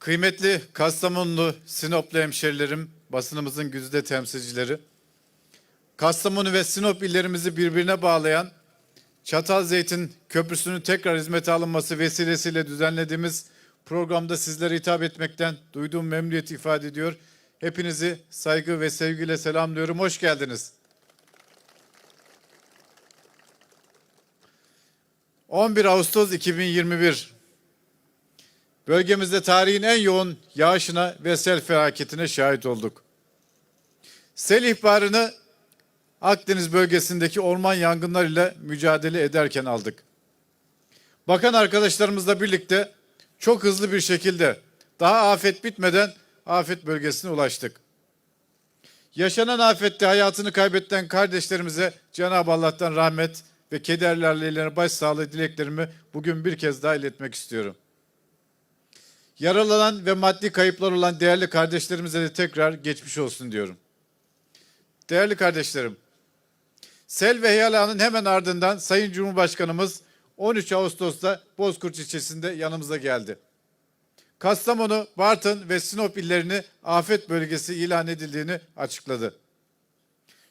Kıymetli Kastamonlu, Sinoplu hemşerilerim, basınımızın güzide temsilcileri, Kastamonu ve Sinop illerimizi birbirine bağlayan Çatalzeytin Köprüsü'nün tekrar hizmete alınması vesilesiyle düzenlediğimiz programda sizlere hitap etmekten duyduğum memnuniyeti ifade ediyor. Hepinizi saygı ve sevgiyle selamlıyorum. Hoş geldiniz. 11 Ağustos 2021 Bölgemizde tarihin en yoğun yağışına ve sel felaketine şahit olduk. Sel ihbarını Akdeniz bölgesindeki orman yangınlarıyla mücadele ederken aldık. Bakan arkadaşlarımızla birlikte çok hızlı bir şekilde daha afet bitmeden afet bölgesine ulaştık. Yaşanan afette hayatını kaybeden kardeşlerimize Cenab-ı Allah'tan rahmet ve kederli ailelerine başsağlığı dileklerimi bugün bir kez daha iletmek istiyorum. Yaralanan ve maddi kayıplar olan değerli kardeşlerimize de tekrar geçmiş olsun diyorum. Değerli kardeşlerim, sel ve heyelanın hemen ardından Sayın Cumhurbaşkanımız 13 Ağustos'ta Bozkurt ilçesinde yanımıza geldi. Kastamonu, Bartın ve Sinop illerini afet bölgesi ilan edildiğini açıkladı.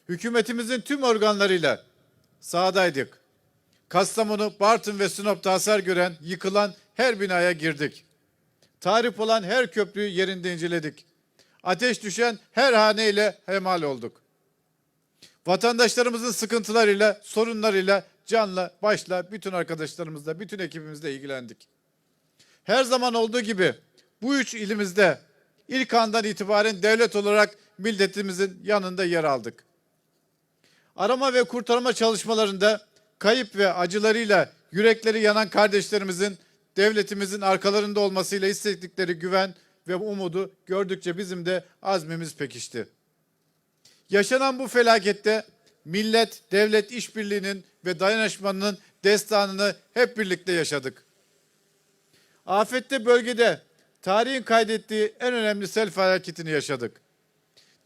Hükümetimizin tüm organlarıyla sahadaydık. Kastamonu, Bartın ve Sinop'ta hasar gören, yıkılan her binaya girdik. Tarif olan her köprüyü yerinde inceledik. Ateş düşen her haneyle hemal olduk. Vatandaşlarımızın sıkıntılarıyla, sorunlarıyla canla, başla bütün arkadaşlarımızla, bütün ekibimizle ilgilendik. Her zaman olduğu gibi bu üç ilimizde ilk andan itibaren devlet olarak milletimizin yanında yer aldık. Arama ve kurtarma çalışmalarında kayıp ve acılarıyla yürekleri yanan kardeşlerimizin devletimizin arkalarında olmasıyla hissettikleri güven ve umudu gördükçe bizim de azmimiz pekişti. Yaşanan bu felakette millet, devlet işbirliğinin ve dayanışmanın destanını hep birlikte yaşadık. Afette bölgede tarihin kaydettiği en önemli sel felaketini yaşadık.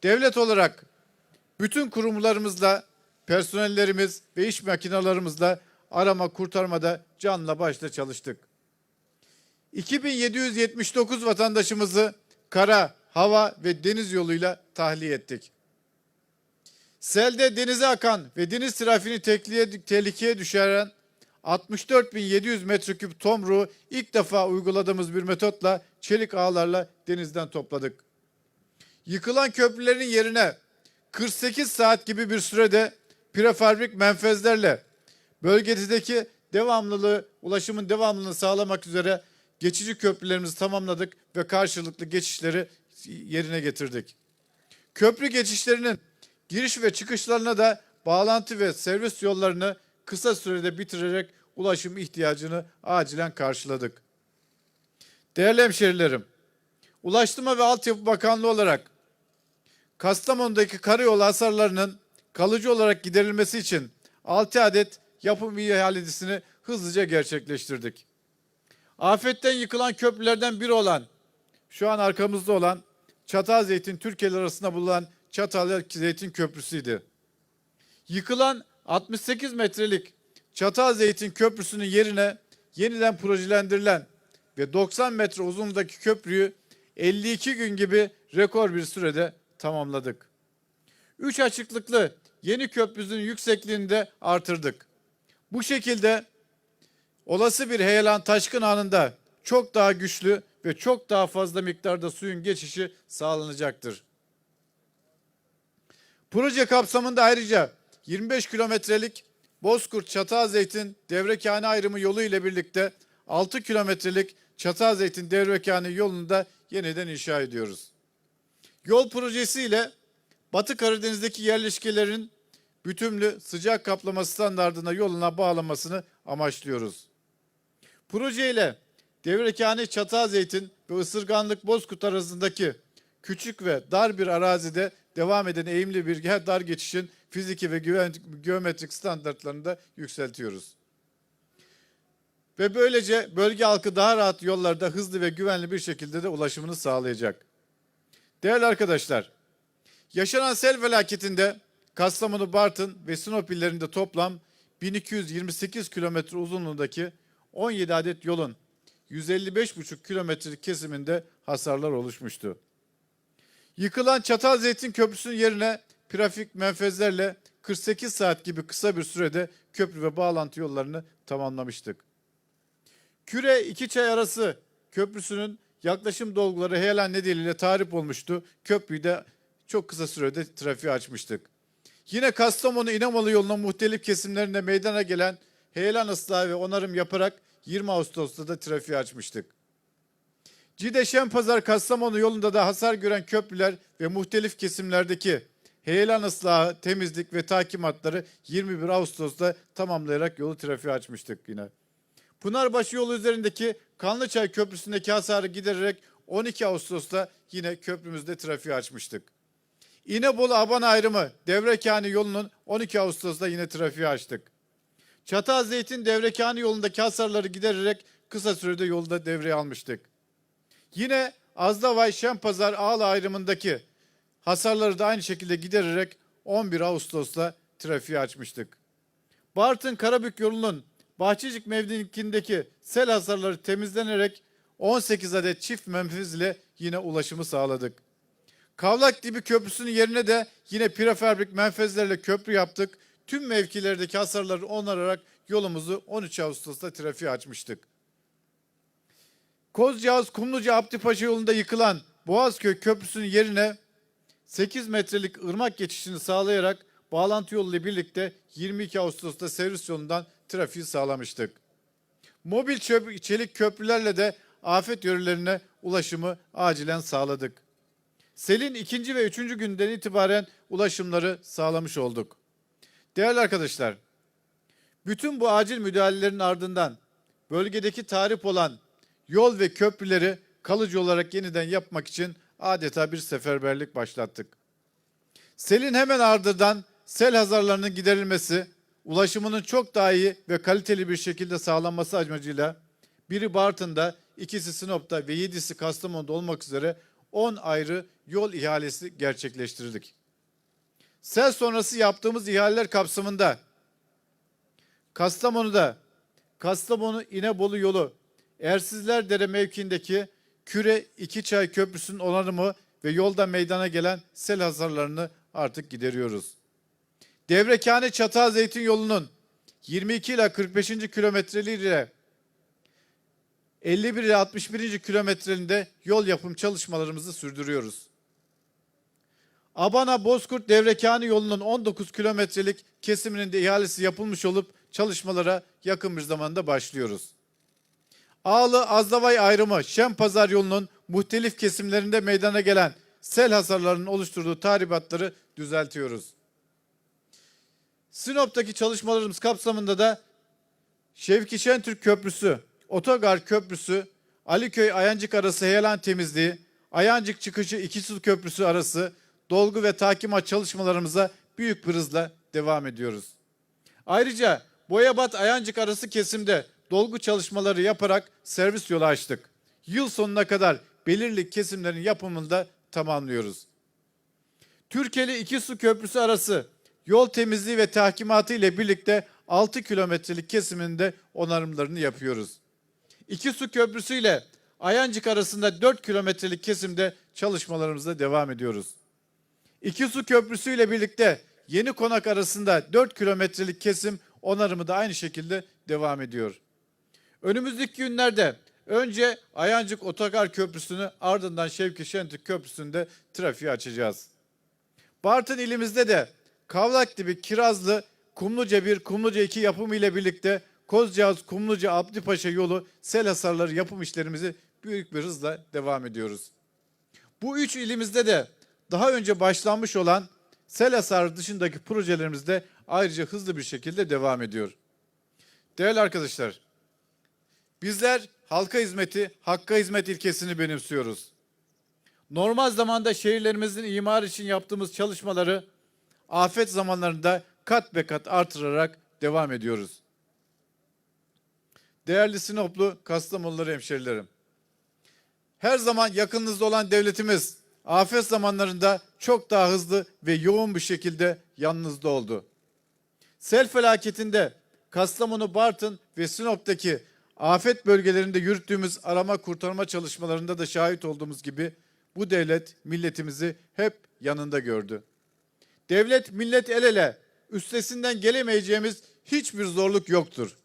Devlet olarak bütün kurumlarımızla, personellerimiz ve iş makinalarımızla arama kurtarmada canla başla çalıştık. 2779 vatandaşımızı kara, hava ve deniz yoluyla tahliye ettik. Selde denize akan ve deniz trafiğini tehlikeye düşüren 64.700 metreküp tomruğu ilk defa uyguladığımız bir metotla çelik ağlarla denizden topladık. Yıkılan köprülerin yerine 48 saat gibi bir sürede prefabrik menfezlerle bölgedeki devamlılığı, ulaşımın devamlılığını sağlamak üzere geçici köprülerimizi tamamladık ve karşılıklı geçişleri yerine getirdik. Köprü geçişlerinin giriş ve çıkışlarına da bağlantı ve servis yollarını kısa sürede bitirerek ulaşım ihtiyacını acilen karşıladık. Değerli hemşerilerim, Ulaştırma ve Altyapı Bakanlığı olarak Kastamonu'daki karayolu hasarlarının kalıcı olarak giderilmesi için 6 adet yapım ihalesini hızlıca gerçekleştirdik. Afetten yıkılan köprülerden biri olan, şu an arkamızda olan Çatalzeytin Türkiye arasında bulunan Çatalzeytin Köprüsü'ydü. Yıkılan 68 metrelik Çatalzeytin Köprüsü'nün yerine yeniden projelendirilen ve 90 metre uzunluğundaki köprüyü 52 gün gibi rekor bir sürede tamamladık. Üç açıklıklı yeni köprümüzün yüksekliğini de artırdık. Bu şekilde olası bir heyelan taşkın anında çok daha güçlü ve çok daha fazla miktarda suyun geçişi sağlanacaktır. Proje kapsamında ayrıca 25 kilometrelik Bozkurt Çatalzeytin Devrekane ayrımı yolu ile birlikte 6 kilometrelik Çatalzeytin Devrekane yolunu da yeniden inşa ediyoruz. Yol projesiyle Batı Karadeniz'deki yerleşkelerin bütünlü sıcak kaplama standartına yoluna bağlamasını amaçlıyoruz. Projeyle Devrekane Çatalzeytin ve Isırganlık Bozkurt arasındaki küçük ve dar bir arazide devam eden eğimli bir dar geçişin fiziki ve geometrik standartlarını da yükseltiyoruz. Ve böylece bölge halkı daha rahat yollarda hızlı ve güvenli bir şekilde de ulaşımını sağlayacak. Değerli arkadaşlar, yaşanan sel felaketinde Kastamonu, Bartın ve Sinop illerinde toplam 1228 kilometre uzunluğundaki 17 adet yolun 155,5 kilometrelik kesiminde hasarlar oluşmuştu. Yıkılan Çatalzeytin Köprüsü'nün yerine trafik menfezlerle 48 saat gibi kısa bir sürede köprü ve bağlantı yollarını tamamlamıştık. Küre iki çay arası köprüsünün yaklaşım dolguları heyelan nedeniyle tahrip olmuştu. Köprüyü de çok kısa sürede trafiğe açmıştık. Yine Kastamonu İnamalı yolunun muhtelif kesimlerinde meydana gelen heyelan ıslahı ve onarım yaparak 20 Ağustos'ta da trafiği açmıştık. Cide Şenpazar Kastamonu yolunda da hasar gören köprüler ve muhtelif kesimlerdeki heyelan ıslahı, temizlik ve takimatları 21 Ağustos'ta tamamlayarak yolu trafiğe açmıştık yine. Pınarbaşı yolu üzerindeki Kanlıçay Köprüsü'ndeki hasarı gidererek 12 Ağustos'ta yine köprümüzde trafiği açmıştık. İnebolu Aban ayrımı Devrekani yolunun 12 Ağustos'ta yine trafiği açtık. Çatalzeytin Devrekani yolundaki hasarları gidererek kısa sürede yolda devreye almıştık. Yine Azdavay Şempazar Ağla ayrımındaki hasarları da aynı şekilde gidererek 11 Ağustos'ta trafiği açmıştık. Bartın Karabük yolunun Bahçecik mevkiindeki sel hasarları temizlenerek 18 adet çift menfez ile yine ulaşımı sağladık. Kavlak Dibi Köprüsü'nün yerine de yine prefabrik menfezlerle köprü yaptık. Tüm mevkilerdeki hasarları onararak yolumuzu 13 Ağustos'ta trafiğe açmıştık. Kozcağız Kumluca Abdipaşa yolunda yıkılan Boğazköy Köprüsü'nün yerine 8 metrelik ırmak geçişini sağlayarak bağlantı yolu ile birlikte 22 Ağustos'ta servis yolundan trafiği sağlamıştık. Mobil çöp- çelik köprülerle de afet yörelerine ulaşımı acilen sağladık. Selin ikinci ve üçüncü günden itibaren ulaşımları sağlamış olduk. Değerli arkadaşlar, bütün bu acil müdahalelerin ardından bölgedeki tahrip olan yol ve köprüleri kalıcı olarak yeniden yapmak için adeta bir seferberlik başlattık. Selin hemen ardından sel hasarlarının giderilmesi, ulaşımının çok daha iyi ve kaliteli bir şekilde sağlanması amacıyla biri Bartın'da, ikisi Sinop'ta ve yedisi Kastamonu'da olmak üzere 10 ayrı yol ihalesi gerçekleştirdik. Sel sonrası yaptığımız ihaleler kapsamında Kastamonu'da Kastamonu İnebolu yolu Ersizlerdere mevkiindeki Küre İki Çay Köprüsü'nün onarımı ve yolda meydana gelen sel hasarlarını artık gideriyoruz. Devrekane Çatal Zeytin yolunun 22 ile 45. kilometreleriyle 51 ile 61. kilometrelerinde yol yapım çalışmalarımızı sürdürüyoruz. Abana Bozkurt Devrekani yolunun 19 kilometrelik kesiminin de ihalesi yapılmış olup çalışmalara yakın bir zamanda başlıyoruz. Ağlı Azdavay ayrımı Şempazar yolunun muhtelif kesimlerinde meydana gelen sel hasarlarının oluşturduğu tahribatları düzeltiyoruz. Sinop'taki çalışmalarımız kapsamında da Şevki Şentürk Köprüsü, Otogar Köprüsü, Aliköy Ayancık arası heyelan temizliği, Ayancık çıkışı İkisu Köprüsü arası dolgu ve takimat çalışmalarımıza büyük bir hızla devam ediyoruz. Ayrıca Boyabat Ayancık arası kesimde dolgu çalışmaları yaparak servis yolu açtık. Yıl sonuna kadar belirli kesimlerin yapımını da tamamlıyoruz. Türkeli İkisu Köprüsü arası yol temizliği ve tahkimatı ile birlikte 6 kilometrelik kesiminde onarımlarını yapıyoruz. İkisu Köprüsü ile Ayancık arasında 4 kilometrelik kesimde çalışmalarımıza devam ediyoruz. İkisu Köprüsü ile birlikte Yeni Konak arasında 4 kilometrelik kesim onarımı da aynı şekilde devam ediyor. Önümüzdeki günlerde önce Ayancık Otogar Köprüsü'nü ardından Şevki Şentürk Köprüsü'nü de trafiğe açacağız. Bartın ilimizde de Kavlakdibi, Kirazlı, Kumluca 1, Kumluca 2 yapımı ile birlikte Kozcağız, Kumluca, Abdipaşa yolu sel hasarları yapım işlerimizi büyük bir hızla devam ediyoruz. Bu üç ilimizde de daha önce başlanmış olan sel hasarı dışındaki projelerimiz de ayrıca hızlı bir şekilde devam ediyor. Değerli arkadaşlar, bizler halka hizmeti, hakka hizmet ilkesini benimsiyoruz. Normal zamanda şehirlerimizin imar için yaptığımız çalışmaları afet zamanlarında kat be kat artırarak devam ediyoruz. Değerli Sinoplu, Kastamonulu hemşerilerim. Her zaman yakınınızda olan devletimiz afet zamanlarında çok daha hızlı ve yoğun bir şekilde yanınızda oldu. Sel felaketinde Kastamonu, Bartın ve Sinop'taki Afet bölgelerinde yürüttüğümüz arama kurtarma çalışmalarında da şahit olduğumuz gibi bu devlet milletimizi hep yanında gördü. Devlet millet el ele üstesinden gelemeyeceğimiz hiçbir zorluk yoktur.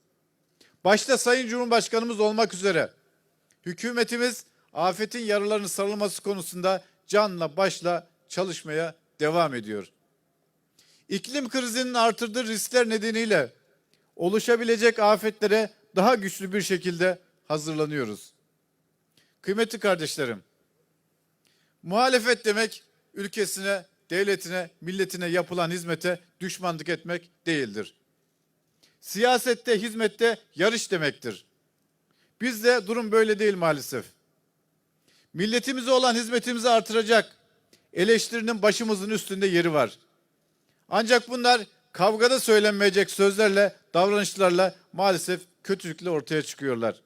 Başta Sayın Cumhurbaşkanımız olmak üzere hükümetimiz afetin yaralarının sarılması konusunda canla başla çalışmaya devam ediyor. İklim krizinin artırdığı riskler nedeniyle oluşabilecek afetlere daha güçlü bir şekilde hazırlanıyoruz. Kıymetli kardeşlerim, muhalefet demek ülkesine, devletine, milletine yapılan hizmete düşmanlık etmek değildir. Siyasette, hizmette yarış demektir. Bizde durum böyle değil maalesef. Milletimize olan hizmetimizi artıracak eleştirinin başımızın üstünde yeri var. Ancak bunlar kavgada söylenmeyecek sözlerle, davranışlarla maalesef kötülükle ortaya çıkıyorlar.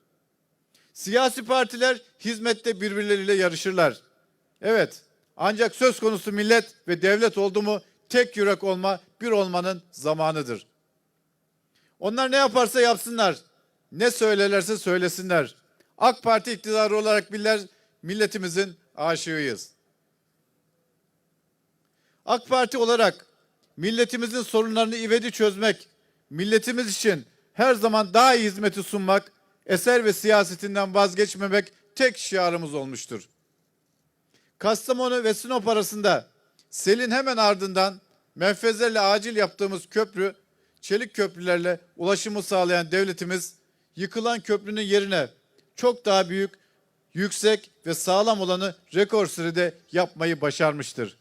Siyasi partiler hizmette birbirleriyle yarışırlar. Evet, ancak söz konusu millet ve devlet oldu mu tek yürek olma, bir olmanın zamanıdır. Onlar ne yaparsa yapsınlar, ne söylerlerse söylesinler. AK Parti iktidarı olarak biller milletimizin aşığıyız. AK Parti olarak milletimizin sorunlarını ivedi çözmek, milletimiz için her zaman daha iyi hizmeti sunmak, eser ve siyasetinden vazgeçmemek tek şiarımız olmuştur. Kastamonu ve Sinop arasında selin hemen ardından menfezlerle acil yaptığımız köprü, çelik köprülerle ulaşımı sağlayan devletimiz yıkılan köprünün yerine çok daha büyük, yüksek ve sağlam olanı rekor sürede yapmayı başarmıştır.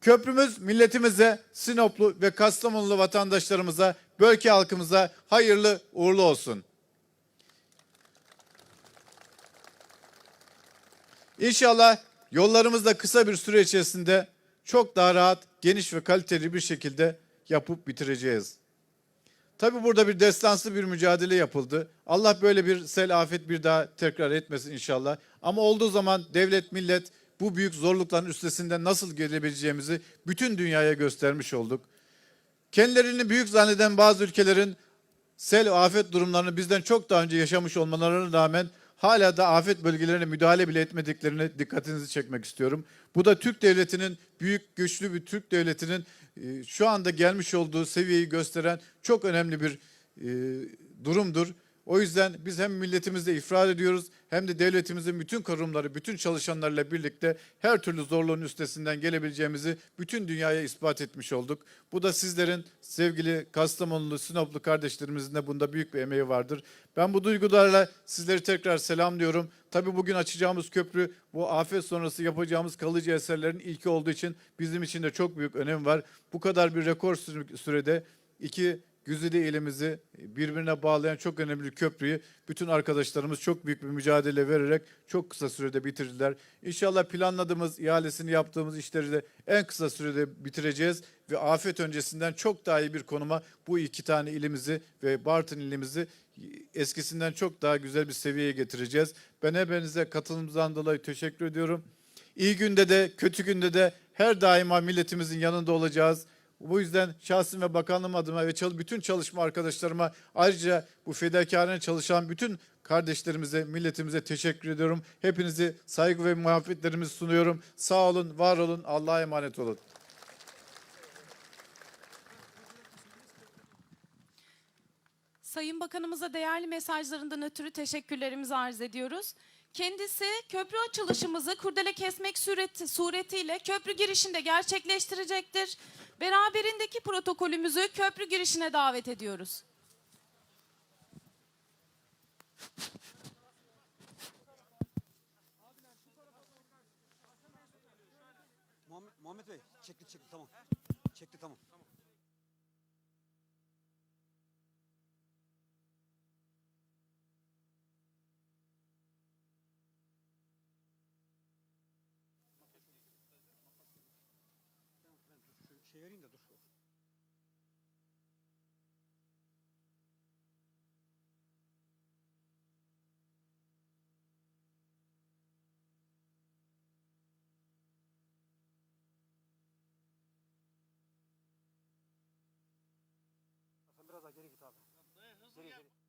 Köprümüz milletimize, Sinoplu ve Kastamonulu vatandaşlarımıza, bölge halkımıza hayırlı uğurlu olsun. İnşallah yollarımız da kısa bir süre içerisinde çok daha rahat, geniş ve kaliteli bir şekilde yapıp bitireceğiz. Tabi burada bir destansı bir mücadele yapıldı. Allah böyle bir sel afet bir daha tekrar etmesin inşallah. Ama olduğu zaman devlet, millet bu büyük zorlukların üstesinden nasıl gelebileceğimizi bütün dünyaya göstermiş olduk. Kendilerini büyük zanneden bazı ülkelerin sel afet durumlarını bizden çok daha önce yaşamış olmalarına rağmen hala da afet bölgelerine müdahale bile etmediklerine dikkatinizi çekmek istiyorum. Bu da Türk devletinin büyük güçlü bir Türk devletinin e, şu anda gelmiş olduğu seviyeyi gösteren çok önemli bir e, durumdur. O yüzden biz hem milletimizde ifrar ediyoruz hem de devletimizin bütün kurumları, bütün çalışanlarla birlikte her türlü zorluğun üstesinden gelebileceğimizi bütün dünyaya ispat etmiş olduk. Bu da sizlerin sevgili Kastamonulu, Sinoplu kardeşlerimizin de bunda büyük bir emeği vardır. Ben bu duygularla sizleri tekrar selamlıyorum. Tabii bugün açacağımız köprü bu afet sonrası yapacağımız kalıcı eserlerin ilki olduğu için bizim için de çok büyük önem var. Bu kadar bir rekor sürede iki Güzide ilimizi birbirine bağlayan çok önemli köprüyü bütün arkadaşlarımız çok büyük bir mücadele vererek çok kısa sürede bitirdiler. İnşallah planladığımız, ihalesini yaptığımız işleri de en kısa sürede bitireceğiz ve afet öncesinden çok daha iyi bir konuma bu iki tane ilimizi ve Bartın ilimizi eskisinden çok daha güzel bir seviyeye getireceğiz. Ben hepinize katılımınızdan dolayı teşekkür ediyorum. İyi günde de kötü günde de her daima milletimizin yanında olacağız. Bu yüzden şahsım ve bakanlığım adıma ve bütün çalışma arkadaşlarıma ayrıca bu fedakarane çalışan bütün kardeşlerimize, milletimize teşekkür ediyorum. Hepinizi saygı ve muhabbetlerimizi sunuyorum. Sağ olun, var olun, Allah'a emanet olun. Sayın Bakanımıza değerli mesajlarından ötürü teşekkürlerimizi arz ediyoruz. Kendisi köprü açılışımızı kurdele kesmek sureti, suretiyle köprü girişinde gerçekleştirecektir. Beraberindeki protokolümüzü köprü girişine davet ediyoruz. Ziri, ziri.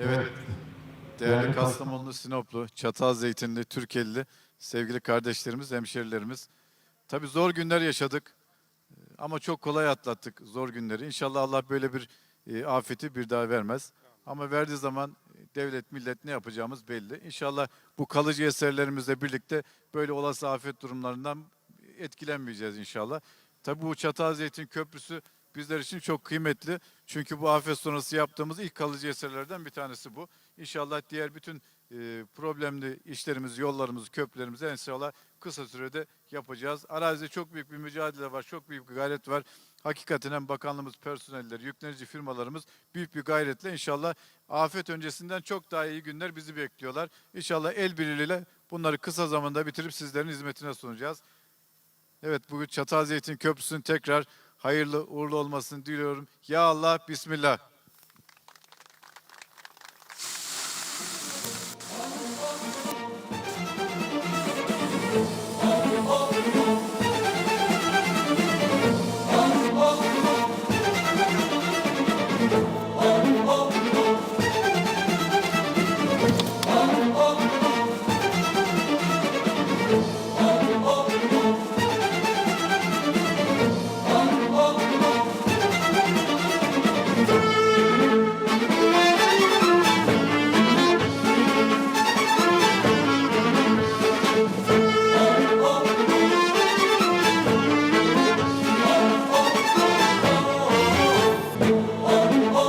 Evet. Değerli Kastamonlu, Sinoplu, Çatalzeytinli, Türkeli sevgili kardeşlerimiz, hemşerilerimiz. Tabii zor günler yaşadık Ee, ama çok kolay atlattık zor günleri. İnşallah Allah böyle bir e, afeti bir daha vermez. Ama verdiği zaman e, devlet, millet ne yapacağımız belli. İnşallah bu kalıcı eserlerimizle birlikte böyle olası afet durumlarından etkilenmeyeceğiz inşallah. Tabii bu Çatalzeytin Köprüsü bizler için çok kıymetli. Çünkü bu afet sonrası yaptığımız ilk kalıcı eserlerden bir tanesi bu. İnşallah diğer bütün e, problemli işlerimizi, yollarımızı, köprülerimizi inşallah kısa sürede yapacağız. Arazide çok büyük bir mücadele var, çok büyük bir gayret var. Hakikaten hem bakanlığımız, personelleri, yüklenici firmalarımız büyük bir gayretle inşallah afet öncesinden çok daha iyi günler bizi bekliyorlar. İnşallah el birliğiyle bunları kısa zamanda bitirip sizlerin hizmetine sunacağız. Evet bugün Çatalzeytin Köprüsü'nün tekrar hayırlı uğurlu olmasını diliyorum. Ya Allah, Bismillah.